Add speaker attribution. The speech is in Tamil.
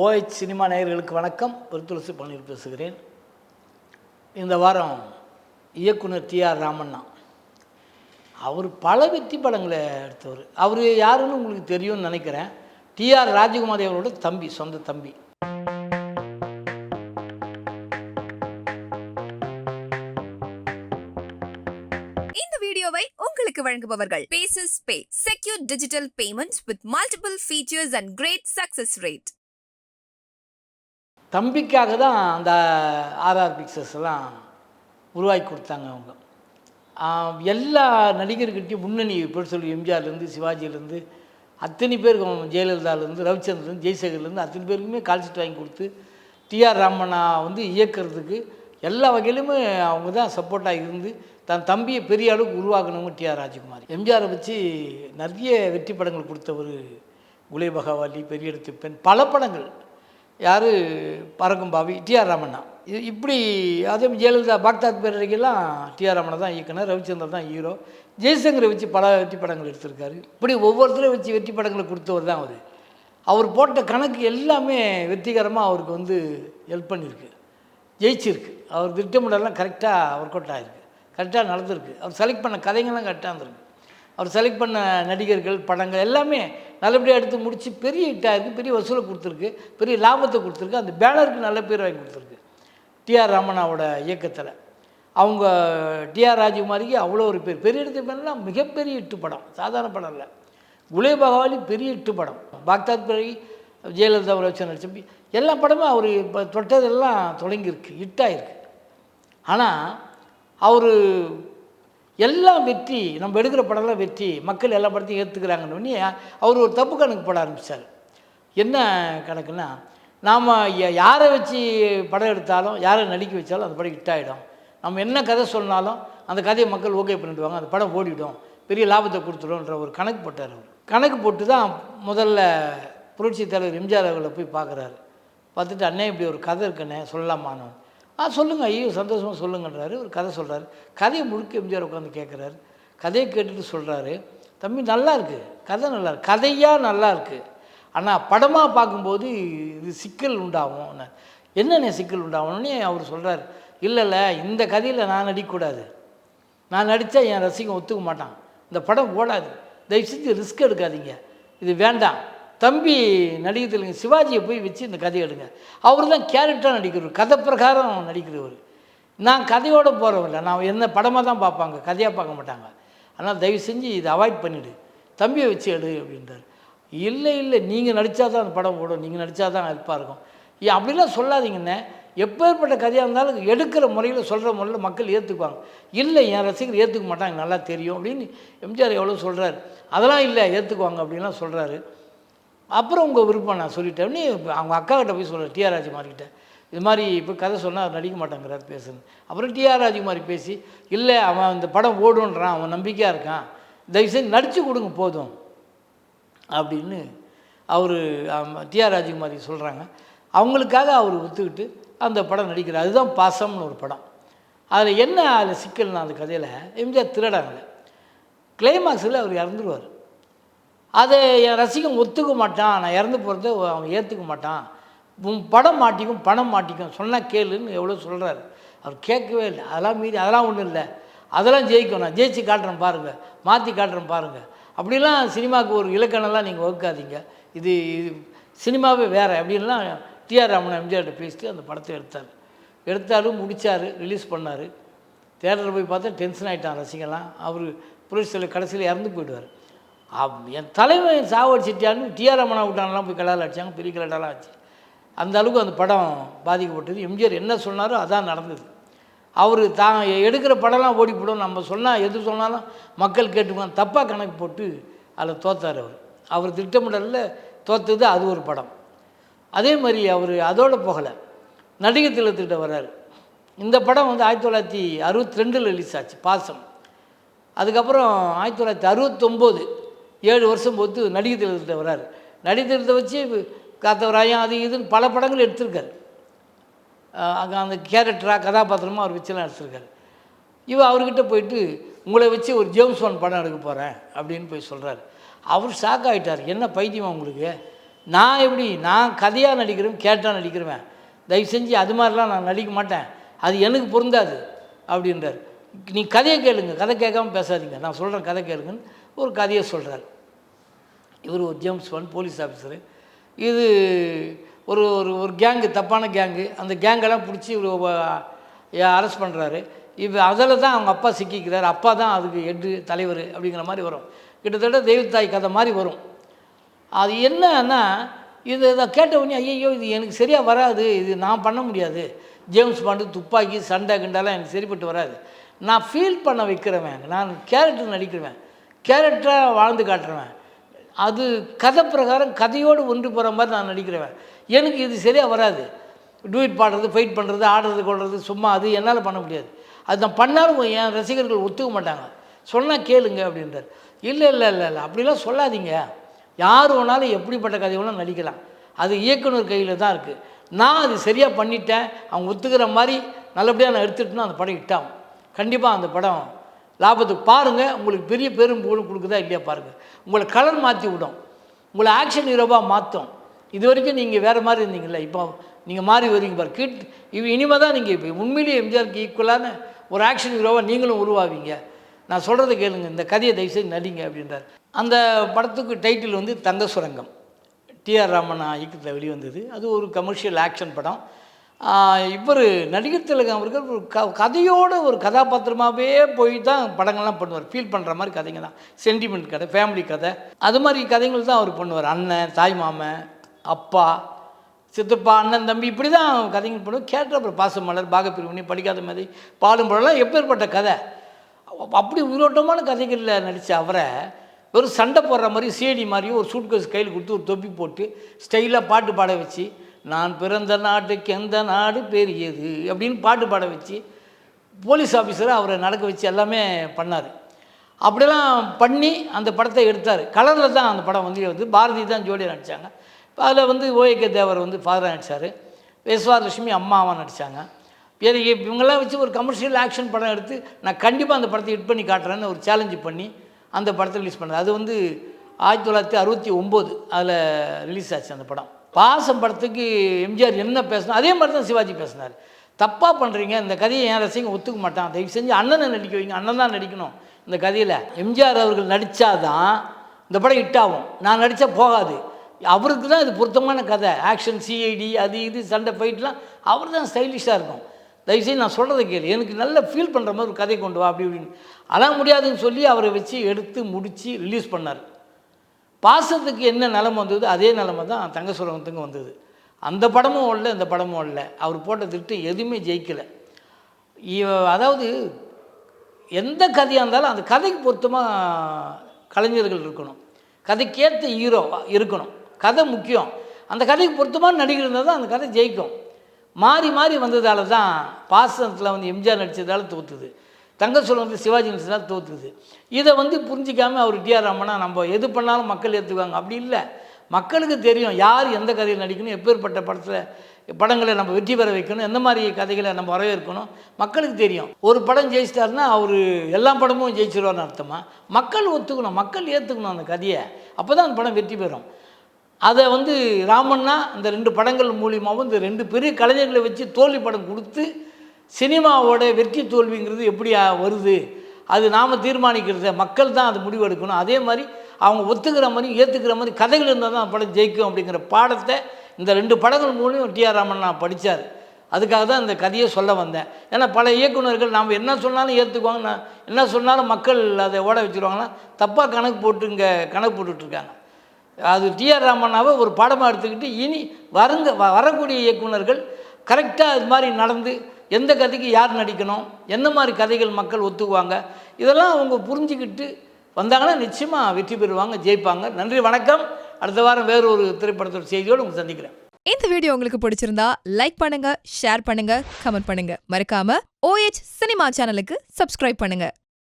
Speaker 1: ஓஎச் சினிமா நேயர்களுக்கு வணக்கம். ஒரு துளசி பன்னீர் பேசுகிறேன். இந்த வாரம் இயக்குனர் டிஆர் ராமண்ணா. அவர் பல வெற்றி படங்களை எடுத்தவர். அவர் யாருன்னு உங்களுக்கு தெரியும்னு நினைக்கிறேன். டிஆர் ராஜகுமாரி அவரோட தம்பி சொந்த தம்பி.
Speaker 2: இந்த வீடியோவை உங்களுக்கு வழங்குபவர்கள். Paces Pay. Secure digital payments with multiple features and great success rate
Speaker 1: தம்பிக்காக தான் அந்த ஆர்ஆர் பிக்சர்ஸ் எல்லாம் உருவாக்கி கொடுத்தாங்க அவங்க. எல்லா நடிகர்கிட்டையும் முன்னணி பேர் சொல்லி எம்ஜிஆர்லேருந்து சிவாஜிலேருந்து அத்தனை பேருக்கும் ஜெயலலிதாலேருந்து ரவிச்சந்திரன் ஜெய்சேகர்லேருந்து அத்தனை பேருக்குமே கால்ஷீட் வாங்கி கொடுத்து டிஆர் ராமண்ணா வந்து இயக்கிறதுக்கு எல்லா வகையிலுமே அவங்க தான் சப்போர்ட்டாக இருந்து தன் தம்பியை பெரிய அளவுக்கு உருவாக்கணுங்க டிஆர் ராஜகுமார். எம்ஜிஆரை வச்சு நிறைய வெற்றி படங்கள் கொடுத்தவர் குலே பகவாலி பெரிய இடத்து பெண் பல படங்கள். யார்? பறக்கும் பாபி டிஆர் ராமண்ணா. இது இப்படி அதே ஜெயலலிதா பாக்தாத் பேரறிக்கெல்லாம் டிஆர் ராமண்ணா தான் இயக்குனர் ரவிச்சந்திரன் தான் ஹீரோ ஜெய்சங்கரை வச்சு பல வெற்றி படங்கள் எடுத்திருக்காரு. இப்படி ஒவ்வொருத்தரையும் வச்சு வெற்றி படங்களை கொடுத்தவர் தான் அவர். அவர் போட்ட கணக்கு எல்லாமே வெற்றிகரமாக அவருக்கு வந்து ஹெல்ப் பண்ணியிருக்கு. ஜெயிச்சிருக்கு. அவர் திட்டமிடலாம் கரெக்டாக ஒர்க் அவுட் ஆகிருக்கு கரெக்டாக நடந்திருக்கு. அவர் செலக்ட் பண்ண கதைங்கள்லாம் கரெக்டாக இருந்திருக்கு. அவர் செலக்ட் பண்ண நடிகர்கள் படங்கள் எல்லாமே நல்லபடியாக எடுத்து முடித்து பெரிய ஹிட்டாக இருக்குது பெரிய வசூலை கொடுத்துருக்கு பெரிய லாபத்தை கொடுத்துருக்கு. அந்த பேனருக்கு நல்ல பேர் வாங்கி கொடுத்துருக்கு. டிஆர் ராமனாவோட இயக்கத்தில். அவங்க டிஆர் ராஜகுமாரிக்கு அவ்வளோ ஒரு பேர். பெரிய இடத்து பேர்லாம் மிகப்பெரிய இட்டு படம். சாதாரண படம் இல்லை. குலே பகவாலி பெரிய இட்டு படம். பாக்தாத் பிறகு ஜெயலலிதா வச்சு நடிச்ச எல்லா படமும் அவர் இப்போ தொட்டதெல்லாம் தொடங்கியிருக்கு ஹிட்டாயிருக்கு ஆனால் அவர் எல்லாம் வெற்றி நம்ம எடுக்கிற படம்லாம் வெற்றி மக்கள் எல்லா படத்தையும் ஏற்றுக்கிறாங்கன்னு அவர் ஒரு தப்பு கணக்கு போட ஆரம்பித்தார் என்ன கணக்குன்னா நாம் யாரை வச்சு படம் எடுத்தாலும் யாரை நடிக்க வச்சாலும் அந்த படம் ஹிட் ஆகிடும் நம்ம என்ன கதை சொன்னாலும் அந்த கதையை மக்கள் ஓகே பண்ணிடுவாங்க அந்த படம் ஓடிடும். பெரிய லாபத்தை கொடுத்துடும்ன்ற ஒரு கணக்கு போட்டார் அவர். கணக்கு போட்டு தான் முதல்ல புரட்சி தலைவர் எம்ஜிஆர் அவர்களை போய் பார்க்குறாரு. பார்த்துட்டு அண்ணே இப்படி ஒரு கதை இருக்குண்ணே சொல்லலாமான்னு. ஆ சொல்லுங்கள் ஐயோ சந்தோஷமாக சொல்லுங்கன்றாரு. ஒரு கதை சொல்கிறாரு கதையை முழுக்க எம்ஜிஆர் உட்காந்து கேட்குறாரு கதையை கேட்டுட்டு சொல்கிறாரு தம்பி நல்லா இருக்குது கதை நல்லா இருக்கு. கதையாக நல்லா இருக்குது ஆனால் படமாக பார்க்கும்போது இது சிக்கல் உண்டாகும். என்னென்ன சிக்கல் உண்டாகணும்னு அவர் சொல்கிறார் இல்லை இல்லை இந்த கதையில் நான் நடிக்கக்கூடாது. நான் நடித்தா என் ரசிகன் ஒத்துக்க மாட்டான். இந்த படம் ஓடாது. தயவு செஞ்சு ரிஸ்க் எடுக்காதீங்க. இது வேண்டாம். தம்பி நடிகத்தில் சிவாஜியை போய் வச்சு இந்த கதையை எடுங்க அவர் தான் கேரக்டராக நடிக்கிறவர் கதை பிரகாரம் நடிக்கிறவர். நான் கதையோடு போகிறவங்கள நான் என்ன படமாக தான் பார்ப்பாங்க கதையாக பார்க்க மாட்டாங்க. ஆனால் தயவு செஞ்சு இதை அவாய்ட் பண்ணிவிடு தம்பியை வச்சு எடு அப்படின்றார். இல்லை இல்லை நீங்கள் நடித்தா தான் அந்த படம் ஓடும் நீங்கள் நடித்தா தான் ஹெல்ப்பாக இருக்கும் அப்படிலாம் சொல்லாதீங்கண்ணே. எப்பேற்பட்ட கதையாக இருந்தாலும் எடுக்கிற முறையில் சொல்கிற முறையில் மக்கள் ஏற்றுக்குவாங்க இல்லை என் ரசிகர் ஏற்றுக்க மாட்டாங்க நல்லா தெரியும் அப்படின்னு எம்ஜிஆர் எவ்வளோ சொல்கிறாரு அதெல்லாம் இல்லை ஏற்றுக்குவாங்க அப்படின்லாம் சொல்கிறாரு அப்புறம் உங்கள் விருப்பம் நான் சொல்லிட்டேன். அவங்க அக்காக்கிட்ட போய் சொல்கிறேன் டிஆர் ராஜ்குமார்கிட்ட. இது மாதிரி இப்போ கதை சொன்னால் நடிக்க மாட்டேங்கிறார் பேசுன்னு அப்புறம் டிஆர் ராஜ்குமாரி பேசி இல்லை அவன் இந்த படம் ஓடுன்றான் அவன் நம்பிக்கையாக இருக்கான். தயவுசெய்து நடித்து கொடுங்க போதும். அப்படின்னு அவர் டிஆர் ராஜ்குமாரி சொல்கிறாங்க அவங்களுக்காக அவர் ஒத்துக்கிட்டு அந்த படம் நடிக்கிறார். அதுதான் பாசம்னு ஒரு படம். அதில் என்ன அதில் சிக்கல்னா அந்த கதையில் எம்ஜிஆர் திருடாங்க. கிளைமாக்ஸில் அவர் இறந்துருவார். அதை என் ரசிகன் ஒத்துக்க மாட்டான். நான் இறந்து போகிறத அவன் ஏற்றுக்க மாட்டான். உன் படம் மாட்டிக்கும் பணம் மாட்டிக்கும். சொன்னால் கேளுன்னு எவ்வளோ சொல்கிறாரு அவர் கேட்கவே இல்லை. அதெல்லாம் மீறி அதெல்லாம் ஒன்றும் இல்லை. அதெல்லாம் ஜெயிக்கும் நான் ஜெயிச்சு காட்டுறேன் பாருங்கள் மாற்றி காட்டுறேன் பாருங்கள் அப்படிலாம் சினிமாவுக்கு ஒரு இலக்கணம்லாம் நீங்கள் வகுக்காதீங்க இது இது சினிமாவே வேறு. அப்படின்லாம் டிஆர் ராமன் எம்ஜிஆர்கிட்ட பேசிட்டு அந்த படத்தை எடுத்தார். எடுத்தார் முடித்தார் ரிலீஸ் பண்ணார். தேட்டரில் போய் பார்த்தா டென்ஷன் ஆகிட்டான் ரசிகலாம் அவர் புரட்சியில் கடைசியில் இறந்து போயிடுவார். என் தலைவன் சாவடிச்சிட்டியான்னு டிஆர் ரமணா விட்டானெலாம் போய் கலால் அடித்தாங்க பெரிய கலாட்டெல்லாம் ஆச்சு. அந்த அளவுக்கு அந்த படம் பாதிக்கப்பட்டது. எம்ஜிஆர் என்ன சொன்னாரோ அதான் நடந்தது. அவர் தான் எடுக்கிற படம்லாம் ஓடி போடும். நம்ம சொன்னால் எது சொன்னாலும் மக்கள் கேட்டுக்குவாங்க. தப்பாக கணக்கு போட்டு அதில் தோத்தார் அவர். அவர் திட்டமிடலில் தோத்தது அது ஒரு படம். அதே மாதிரி அவர் அதோடு போகலை. நடிகர் திலத்திட்ட வர்றார். இந்த படம் வந்து ஆயிரத்தி தொள்ளாயிரத்தி அறுபத்தி ரெண்டில் ரிலீஸ் ஆச்சு பாசம். அதுக்கப்புறம் ஆயிரத்தி தொள்ளாயிரத்தி அறுபத்தொம்போது ஏழு வருஷம் பொறுத்து நடிகை திலகத்தை வர்றாரு. நடிகை திலகத்தை வச்சு காத்தவராயம் அது இதுன்னு பல படங்கள் எடுத்திருக்காரு. அங்கே அந்த கேரக்டராக கதாபாத்திரமாக அவர் வச்சுலாம் எடுத்திருக்காரு. இவ அவர்கிட்ட போயிட்டு உங்களை வச்சு ஒரு ஜேம்ஸ் பாண்ட் படம் எடுக்க போகிறேன் அப்படின்னு போய் சொல்கிறாரு அவர் ஷாக் ஆகிட்டார் என்ன பைத்தியமா உங்களுக்கு? நான் எப்படி நான் கதையாக நடிக்கிறேன் கேட்டால் நடிக்கிறவன். தயவு செஞ்சு அது மாதிரிலாம் நான் நடிக்க மாட்டேன். அது எனக்கு பொருந்தாது அப்படின்றார். நீ கதையை கேளுங்க. கதை கேட்காம பேசாதீங்க. நான் சொல்கிறேன் கதை கேளுங்கன்னு. ஒரு கதையை சொல்கிறார் இவர் ஒரு ஜேம்ஸ் ஒன் போலீஸ் ஆஃபீஸரு இது ஒரு ஒரு ஒரு கேங்கு தப்பான கேங்கு அந்த கேங்கெல்லாம் பிடிச்சி இவர் அரெஸ்ட் பண்ணுறாரு இப்போ அதில் தான் அவங்க அப்பா சிக்கிக்கிறார். அப்பா தான் அதுக்கு ஹெட்டு தலைவர் அப்படிங்கிற மாதிரி வரும். கிட்டத்தட்ட தெய்வத்தாய் கதை மாதிரி வரும். அது என்னன்னா இது இதை கேட்ட உடனே ஐயோ இது எனக்கு சரியாக வராது. இது நான் பண்ண முடியாது. ஜேம்ஸ் பாண்டு துப்பாக்கி சண்டை கிண்டெல்லாம் எனக்கு சரிப்பட்டு வராது. நான் ஃபீல் பண்ண வைக்கிறவன். நான் கேரக்டர் நடிக்கிறவன். கேரக்டராக வாழ்ந்து காட்டுறவன். அது கதை பிரகாரம் கதையோடு ஒன்று போகிற மாதிரி நான் நடிக்கிறவன். எனக்கு இது சரியாக வராது. டூயிட் பாடுறது ஃபைட் பண்ணுறது ஆடுறது கொள்வது சும்மா அது என்னால் பண்ண முடியாது. அது நான் பண்ணாலும் என் ரசிகர்கள் ஒத்துக்க மாட்டாங்க. சொன்னால் கேளுங்க அப்படின்றார். இல்லை இல்லை இல்லை இல்லை அப்படிலாம் சொல்லாதீங்க. யார் வேணாலும் எப்படிப்பட்ட கதை வேணாலும் நடிக்கலாம். அது இயக்குனர் கையில் தான் இருக்குது நான் அது சரியாக பண்ணிட்டேன். அவங்க ஒத்துக்கிற மாதிரி நல்லபடியாக நான் எடுத்துட்டேன்னா அந்த படம் இட்டாகும் கண்டிப்பாக அந்த படம் லாபத்துக்கு பாருங்கள் உங்களுக்கு பெரிய பெரும் புகழும் கொடுக்குதா இல்லையா பாருங்கள் உங்களை கலர் மாற்றி விடும். உங்களை ஆக்ஷன் ஹீரோவாக மாற்றும் இது வரைக்கும் நீங்கள் வேறு மாதிரி இருந்தீங்கள்ல இப்போ நீங்கள் மாறி வரீங்க பாரு. கிட் இவ் இனிமேல் தான் நீங்கள் இப்போ உண்மையிலேயே எம்ஜிஆருக்கு ஈக்குவலான ஒரு ஆக்ஷன் ஹீரோவாக நீங்களும் உருவாவீங்க. நான் சொல்கிறத கேளுங்க இந்த கதையை தயவுசெய்து நடிங்க அப்படின்றார். அந்த படத்துக்கு டைட்டில் வந்து தங்க சுரங்கம். டிஆர் ராமன் இயக்கத்தில் வெளிவந்தது. அது ஒரு கமர்ஷியல் ஆக்ஷன் படம். இவர் நடிகர் திலகம் அவர்கள் ஒரு க கதையோட ஒரு கதாபாத்திரமாகவே போய் தான் படங்கள்லாம் பண்ணுவார். ஃபீல் பண்ணுற மாதிரி கதைங்க தான். சென்டிமெண்ட் கதை ஃபேமிலி கதை. அது மாதிரி கதைகள் தான் அவர் பண்ணுவார். அண்ணன் தாய் மாமன் அப்பா சித்தப்பா அண்ணன் தம்பி இப்படி தான் கதைகள் பண்ணுவார். கேட்ட அப்புறம் பாசமலர் பாகப்பிரிவினை படிக்காத மாதிரி பாலும் படம்லாம் எப்பேற்பட்ட கதை. அப்படி உயிரோட்டமான கதைகளில் நடித்த அவரை வெறும் சண்டை போடுற மாதிரி சேடி மாதிரியும் ஒரு சூட்கேஸ் கையில் கொடுத்து ஒரு தொப்பி போட்டு ஸ்டைலாக பாட்டு பாட வச்சு நான் பிறந்த நாட்டுக்கு எந்த நாடு பெரியது அப்படின்னு பாட்டு பாட வச்சு போலீஸ் ஆஃபீஸரை அவரை நடக்க வச்சு எல்லாமே பண்ணார். அப்படிலாம் பண்ணி அந்த படத்தை எடுத்தார். கலரில் தான் அந்த படம் வந்து வந்து பாரதி தான் ஜோடியாக நடித்தாங்க அதில் வந்து ஓஏகே தேவர் வந்து ஃபாதராக நடித்தார் விஸ்வாலட்சுமி அம்மாவாக நடித்தாங்க வேறு இவங்கெல்லாம் வச்சு ஒரு கமர்ஷியல் ஆக்ஷன் படம் எடுத்து நான் கண்டிப்பாக அந்த படத்தை ஹிட் பண்ணி காட்டுறேன்னு ஒரு சேலஞ்சு பண்ணி அந்த படத்தை ரிலீஸ் பண்ணது அது வந்து ஆயிரத்தி தொள்ளாயிரத்தி அறுபத்தி ஒம்பது அதில் ரிலீஸ் ஆச்சு அந்த படம். பாசம் படத்துக்கு எம்ஜிஆர் என்ன பேசணும் அதே மாதிரி தான் சிவாஜி பேசினார். தப்பாக பண்ணுறீங்க இந்த கதையை என் ரசிகங்க ஒத்துக்க மாட்டான். தயவு செஞ்சு அண்ணனை நடிக்க வைங்க அண்ணன் தான் நடிக்கணும் இந்த கதையில். எம்ஜிஆர் அவர்கள் நடித்தாதான் இந்த படம் ஹிட் ஆகும். நான் நடித்தா போகாது. அவருக்கு தான் இது பொருத்தமான கதை. ஆக்ஷன் சிஐடி அது இது சண்டை ஃபைட்லாம் அவர் தான் ஸ்டைலிஷாக இருக்கும். தயவுசெய்து நான் சொல்கிறத கேளு. எனக்கு நல்ல ஃபீல் பண்ணுற மாதிரி ஒரு கதை கொண்டு வா அப்படி இப்படின்னு. அதான் முடியாதுன்னு சொல்லி அவரை வச்சு எடுத்து முடித்து ரிலீஸ் பண்ணார். பாசத்துக்கு என்ன நிலமை வந்தது அதே நிலமை தான் தங்க சுரங்கத்துக்கும் வந்தது. அந்த படமும் ஓடல இந்த படமும் ஓடல. அவர் போட்ட திட்டு எதுவுமே ஜெயிக்கலை. இவ- அதாவது எந்த கதையாக இருந்தாலும் அந்த கதைக்கு பொருத்தமாக கலைஞர்கள் இருக்கணும். கதைக்கேற்ற ஹீரோ இருக்கணும். கதை முக்கியம். அந்த கதைக்கு பொருத்தமான நடிகர் இருந்தால் தான் அந்த கதை ஜெயிக்கும். மாறி மாறி வந்ததால் தான் பாசனத்தில் வந்து எம்ஜிஆர் நடித்ததால் தோற்றுது தங்க சொல்ல வந்து சிவாஜி தான் தோற்றுது இதை வந்து புரிஞ்சிக்காமல் அவர் டிஆர் ராமனா நம்ம எது பண்ணாலும் மக்கள் ஏற்றுக்குவாங்க அப்படி இல்லை. மக்களுக்கு தெரியும் யார் எந்த கதையில் நடிக்கணும் எப்பேற்பட்ட படத்தில் படங்களை நம்ம வெற்றி பெற வைக்கணும் எந்த மாதிரி கதைகளை நம்ம வரவேற்கணும் மக்களுக்கு தெரியும். ஒரு படம் ஜெயிச்சிட்டாருன்னா அவர் எல்லா படமும் ஜெயிச்சிருவார்னு அர்த்தமாக மக்கள் ஒத்துக்கணும் மக்கள் ஏற்றுக்கணும் அந்த கதையை. அப்போ தான் அந்த படம் வெற்றி பெறும். அதை வந்து ராமண்ணா இந்த ரெண்டு படங்கள் மூலியமாகவும் இந்த ரெண்டு பெரிய கலைஞர்களை வச்சு தோல்வி படம் கொடுத்து சினிமாவோட வெற்றி தோல்விங்கிறது எப்படி வருது? அது நாம் தீர்மானிக்கிறத மக்கள் தான் அது முடிவு எடுக்கணும் அதே மாதிரி அவங்க ஒத்துக்கிற மாதிரி ஏற்றுக்கிற மாதிரி கதைகள் இருந்தால் தான் படம் ஜெயிக்கும் அப்படிங்கிற பாடத்தை இந்த ரெண்டு படங்கள் மூலியம் டிஆர் ராமன் நான் படித்தார் அதுக்காக தான் இந்த கதையை சொல்ல வந்தேன். ஏன்னா பல இயக்குனர்கள் நாம் என்ன சொன்னாலும் ஏற்றுக்குவாங்க நான் என்ன சொன்னாலும் மக்கள் அதை ஓட வச்சுருவாங்கன்னா தப்பாக கணக்கு போட்டு இங்கே கணக்கு போட்டுட்ருக்காங்க. அது டிஆர் ராமண்ணாவை ஒரு பாடமாக எடுத்துக்கிட்டு இனி வருங்க வ- வரக்கூடிய இயக்குனர்கள் கரெக்டாக இது மாதிரி நடந்து எந்த கதைக்கு யார் நடிக்கணும் என்ன மாதிரி கதைகள் மக்கள் ஒத்துக்குவாங்க இதெல்லாம் அவங்க புரிஞ்சுக்கிட்டு வந்தாங்கன்னா நிச்சயமாக வெற்றி பெறுவாங்க ஜெயிப்பாங்க. நன்றி வணக்கம். அடுத்த வாரம் வேறு ஒரு திரைப்படத்தோட செய்தியோடு உங்களை சந்திக்கிறேன்.
Speaker 2: இந்த வீடியோ உங்களுக்கு பிடிச்சிருந்தா லைக் பண்ணுங்க ஷேர் பண்ணுங்க கமெண்ட் பண்ணுங்க. மறக்காம ஓஎச் சினிமா சேனலுக்கு சப்ஸ்கிரைப் பண்ணுங்க.